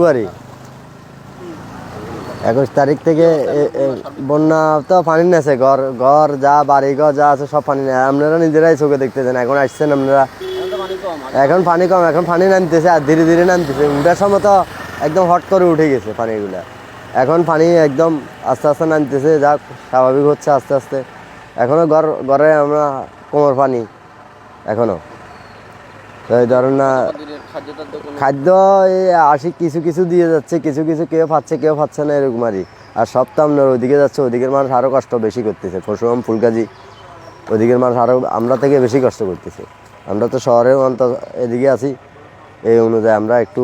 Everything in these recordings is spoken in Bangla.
ফেব্রুয়ারি। একুশ তারিখ থেকে বন্যা তো পানি নেছে, ঘর ঘর যা, বাড়ি ঘর যা আছে সব পানি নেয়। আপনারা নিজেরাই চোখে দেখতেছেন এখন আসছেন আপনারা। এখন পানি কম, এখন পানি নামতেছে আর ধীরে ধীরে নামতেছে। উঠার সময় তো একদম হট করে উঠে গেছে পানিগুলা। এখন পানি একদম আস্তে আস্তে নামতেছে, যা স্বাভাবিক হচ্ছে আস্তে আস্তে। এখনও ঘর, ঘরে আমরা কোমর পানি, এখনও। তো এই ধরুন না খাদ্য এই আশি কিছু কিছু দিয়ে যাচ্ছে কিছু কিছু কেউ পাচ্ছে কেউ পাচ্ছে না এরকম আরই আর সব তো আপনার ওদিকে যাচ্ছে ওদিকের মানুষ আরও কষ্ট বেশি করতেছে। পরশুরাম ফুলগাজি ওদিকের মানুষ আরও আমরা থেকে বেশি কষ্ট করতেছে। আমরা তো শহরেও অন্ত এদিকে আছি এই অনুযায়ী আমরা একটু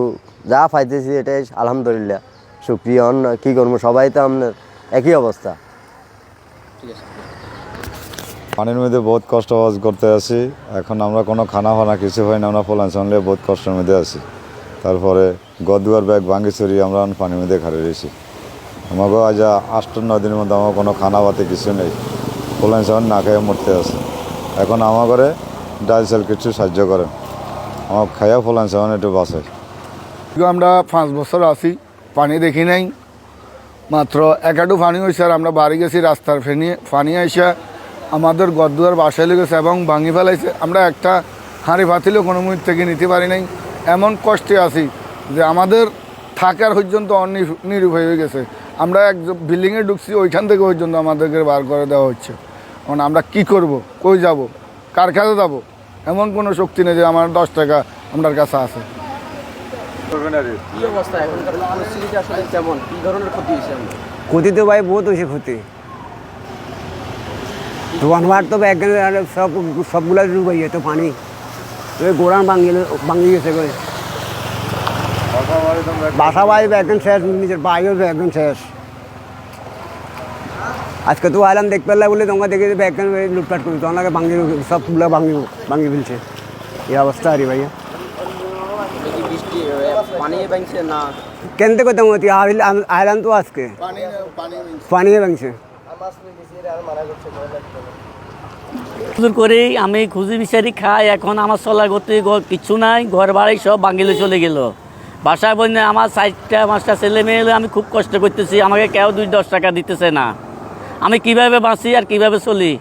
যা পাইতেছি এটাই আলহামদুলিল্লাহ। সুক্রিয়া অন্য কী করব? সবাই তো আপনার একই অবস্থা। পানির মধ্যে বহুত কষ্ট করতে আছি এখন আমরা কোনো খানা ফানা কিছু হয় না, আমরা ফলাঞ্চল নিয়ে বহুত কষ্টের মধ্যে আছি তারপরে গদুয়ার ব্যাগ ভাঙ্গি চুরি আমরা পানির মধ্যে খাড়ে রয়েছি। আমাকে আজ আষ্ট নয় দিনের মধ্যে আমার কোনো খানা বাতে কিছু নেই। ফলাঞ্চল না খেয়ে মরতে আছে এখন আমার ঘরে ডাল চাল কিছু সাহায্য করেন। আমার খাইয়া ফলাঞ্চল একটু বাঁচে কিন্তু আমরা পাঁচ বছর আছি, পানি দেখি নাই। মাত্র একাটু পানি হয়েছে আর আমরা বাড়ি গেছি রাস্তার ফেনি পানি আইসা। আমাদের গদ্দুয়ার বাসায় লেগেছে এবং ভাঙি ফেলাইছে। আমরা একটা হাঁড়ি ভাতিলেও কোনো মুহূর্ত থেকে নিতে পারি নাই। এমন কষ্টে আছি যে আমাদের থাকার পর্যন্ত অনিরূপ হয়ে গেছে। আমরা এক বিল্ডিংয়ে ঢুকছি ওইখান থেকে পর্যন্ত আমাদেরকে বার করে দেওয়া হচ্ছে। এখন আমরা কি করব? কই যাব? কার কাছে যাব? এমন কোনো শক্তি নেই যে আমার দশ টাকা আপনার কাছে আছে। কি অবস্থা? এখনকার পরিস্থিতিটা আসলে কেমন? কি ধরনের ক্ষতি ক্ষতি তো ভাই বহুত হয়েছে ক্ষতি। দোকানবার তো একখানে সব সবগুলা ডুবাই তো পানি ওই গোড়ান ভাঙি ভাঙি গেছে করে বাসা বাড়ি একদম শেষ নিজের বাড়িও একদম শেষ আজকে তো আইলাম দেখতে পারলে বলে তোমাকে দেখে একদম লুটপাট করি তোমাকে ভাঙি সবগুলো ভাঙি ভাঙি ফেলছে এই অবস্থা আরে ভাইয়া দেখি বৃষ্টি এ, পানি ব্যাংছে না কেন থেকে তোমার আইলাম তো আজকে পানি ভাঙছে করে আমি খুঁজি বিচারি খাই, এখন আমার চলার করতে কিছু নাই, ঘর বাড়ি সব বাঙ্গিলে চলে গেল। বাসায় বন্ধু আমার চারটা, পাঁচটা ছেলে মেয়ে আমি খুব কষ্ট করতেছি, আমাকে কেউ দুই দশ টাকা দিতেছে না। আমি কীভাবে বাঁচি আর কীভাবে চলি?